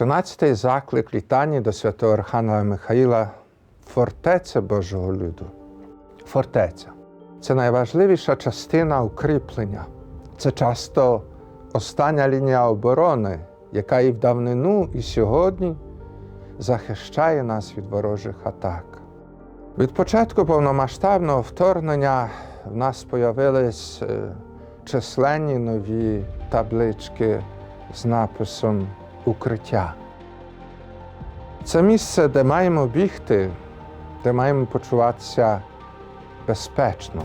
Тринадцятий заклик літання до святого Архангела Михаїла фортеця Божого люду. Фортеця це найважливіша частина укріплення. Це часто остання лінія оборони, яка і в давнину, і сьогодні захищає нас від ворожих атак. Від початку повномасштабного вторгнення в нас з'явились е, численні нові таблички з написом Укриття. Це місце, де маємо бігти, де маємо почуватися безпечно.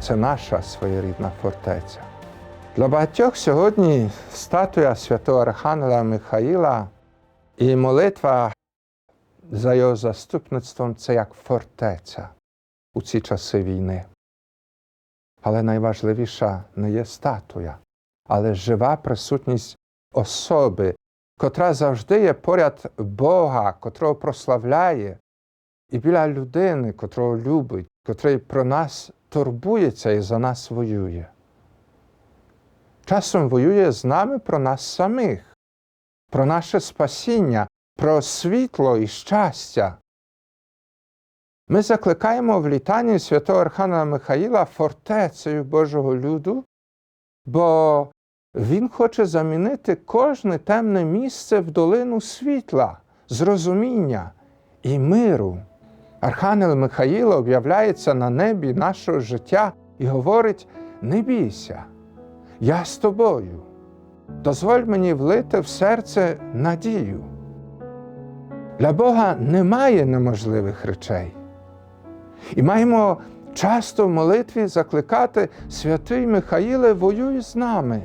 Це наша своєрідна фортеця. Для багатьох сьогодні статуя святого Архангела Михаїла і молитва за його заступництвом це як фортеця у ці часи війни. Але найважливіша не є статуя, але жива присутність особи, котра завжди є поряд Бога, котрого прославляє, і біля людини, котрого любить, котрий про нас турбується і за нас воює. Часом воює з нами про нас самих, про наше спасіння, про світло і щастя. Ми закликаємо в літанні святого Архангела Михаїла фортецею Божого люду, бо він хоче замінити кожне темне місце в долину світла, зрозуміння і миру. Архангел Михаїл об'являється на небі нашого життя і говорить: не бійся, я з тобою. Дозволь мені влити в серце надію. Для Бога немає неможливих речей. І маємо часто в молитві закликати святий Михаїле, воюй з нами.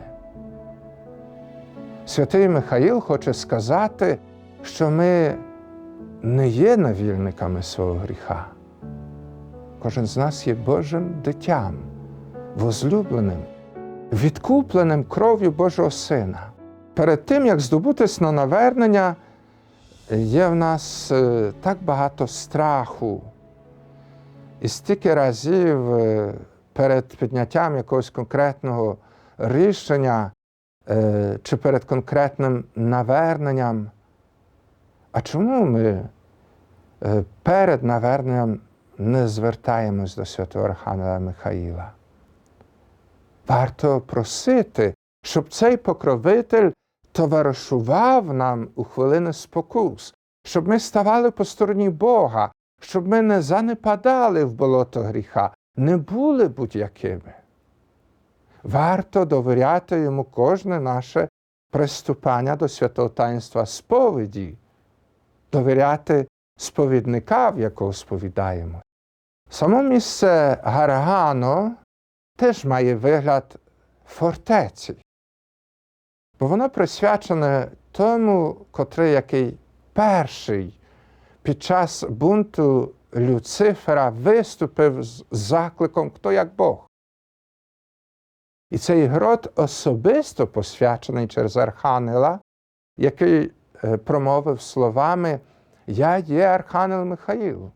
Святий Михаїл хоче сказати, що ми не є навільниками свого гріха. Кожен з нас є Божим дитям, возлюбленим, відкупленим кров'ю Божого Сина. Перед тим, як здобутись на навернення, є в нас е, так багато страху. І стільки разів е, перед підняттям якогось конкретного рішення чи перед конкретним наверненням. А чому ми е, перед наверненням не звертаємось до святого Архангела Михаїла? Варто просити, щоб цей покровитель товаришував нам у хвилини спокус, щоб ми ставали по стороні Бога, щоб ми не занепадали в болото гріха, не були будь-якими. Варто довіряти йому кожне наше приступання до святого таїнства сповіді, довіряти сповідника, в якого сповідаємо. Само місце Гаргано теж має вигляд фортеці, бо воно присвячене тому, котрий який перший під час бунту Люцифера виступив з закликом Хто як Бог. І цей грот особисто посвячений через Архангела, який промовив словами Я є Архангел Михаїл.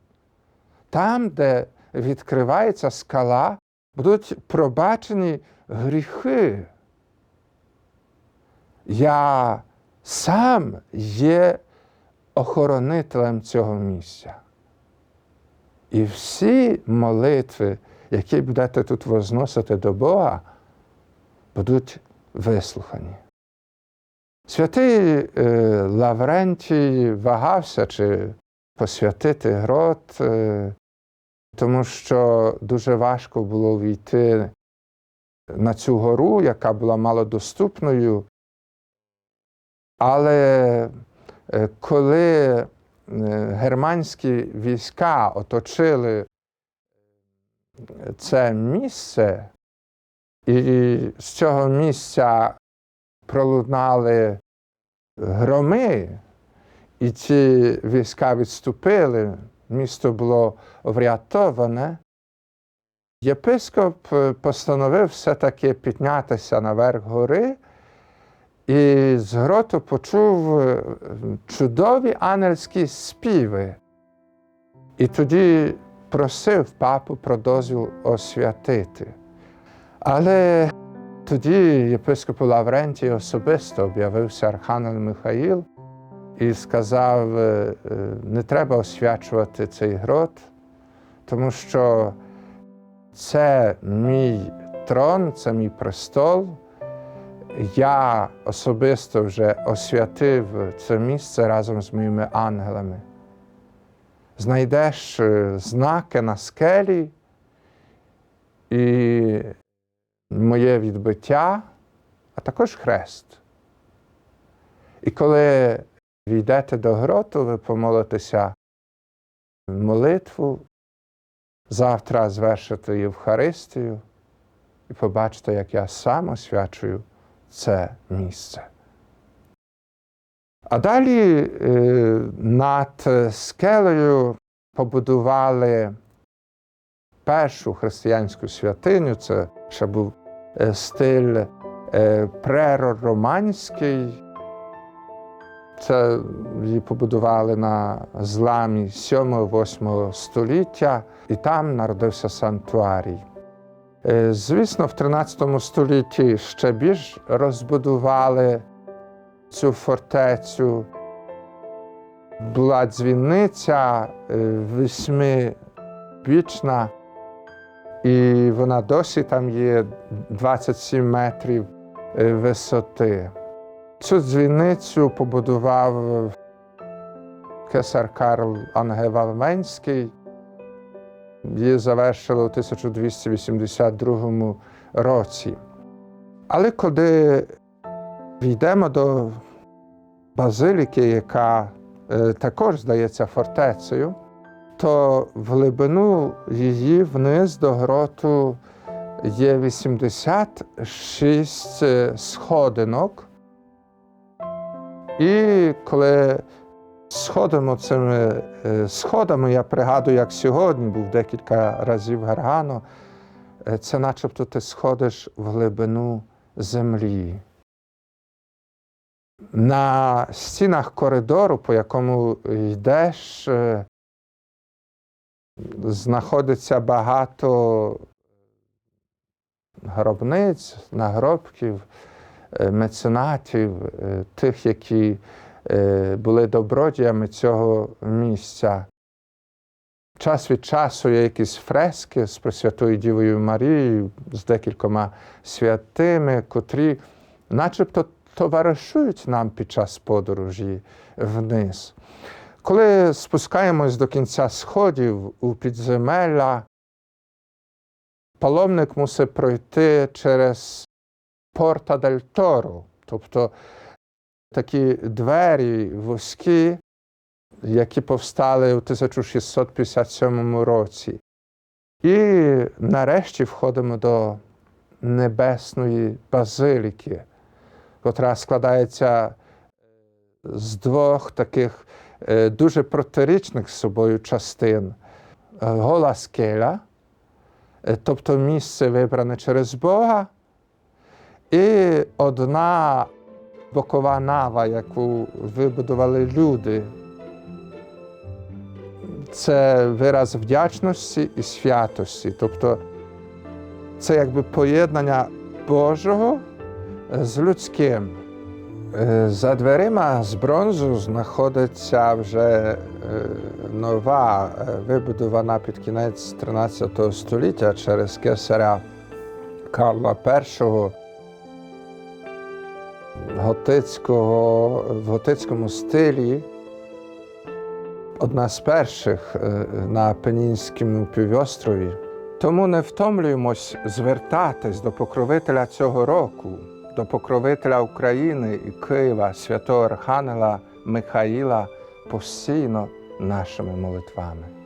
Там, де відкривається скала, будуть пробачені гріхи. Я сам є охоронителем цього місця. І всі молитви, які будете тут возносити до Бога, будуть вислухані. Святий е, Лаврентій вагався чи посвятити грот, е, тому що дуже важко було війти на цю гору, яка була малодоступною. Але е, коли германські війська оточили це місце, і з цього місця пролунали громи, і ці війська відступили, місто було врятоване. Єпископ постановив все-таки піднятися наверх гори і з гроту почув чудові ангельські співи. І тоді просив папу про дозвіл освятити. Але тоді єпископу Лаврентій особисто об'явився Архангел Михаїл і сказав: е, е, не треба освячувати цей грот, тому що це мій трон, це мій престол. Я особисто вже освятив це місце разом з моїми ангелами. Знайдеш е, знаки на скелі і моє відбиття, а також хрест. І коли війдете до гроту, ви помолитеся молитву, завтра звершите Євхаристію і побачите, як я сам освячую це місце. А далі е, над скелею побудували першу християнську святиню. Це ще був стиль е, преророманський. Це її побудували на зламі 7-8 століття, і там народився сантуарій. Е, Звісно, в 13 столітті ще більш розбудували цю фортецю. Була дзвіниця е, восьмибічна, і вона досі там є 27 метрів е, висоти. Цю дзвіницю побудував кесар Карл Ангевальменський. Її завершили у 1282 році. Але коли війдемо до базиліки, яка е, також здається фортецею, то в глибину її вниз до гроту є 86 сходинок. І коли сходимо цими е, сходами, я пригадую, як сьогодні був декілька разів Гаргано, е, це начебто ти сходиш в глибину землі. На стінах коридору, по якому йдеш, е, знаходиться багато гробниць, нагробків, е, меценатів, е, тих, які е, були добродіями цього місця. Час від часу є якісь фрески з Пресвятою Дівою Марією, з декількома святими, котрі начебто товаришують нам під час подорожі вниз. Коли спускаємось до кінця сходів у підземелля, паломник мусить пройти через Порта дель Торо, тобто такі двері вузькі, які повстали у 1657 році. І нарешті входимо до небесної базиліки, котра складається з двох таких дуже протирічних з собою частин. Е, Гола скеля, е, тобто місце вибране через Бога, і одна бокова нава, яку вибудували люди. Це вираз вдячності і святості. Тобто це якби поєднання Божого з людським. Е, За дверима з бронзу знаходиться вже е, нова, е, вибудована під кінець 13 століття через кесаря Карла І готицького, в готицькому стилі. Одна з перших на Апенінському півострові. Тому не втомлюємось звертатись до покровителя цього року, до покровителя України і Києва, святого Архангела Михаїла постійно нашими молитвами.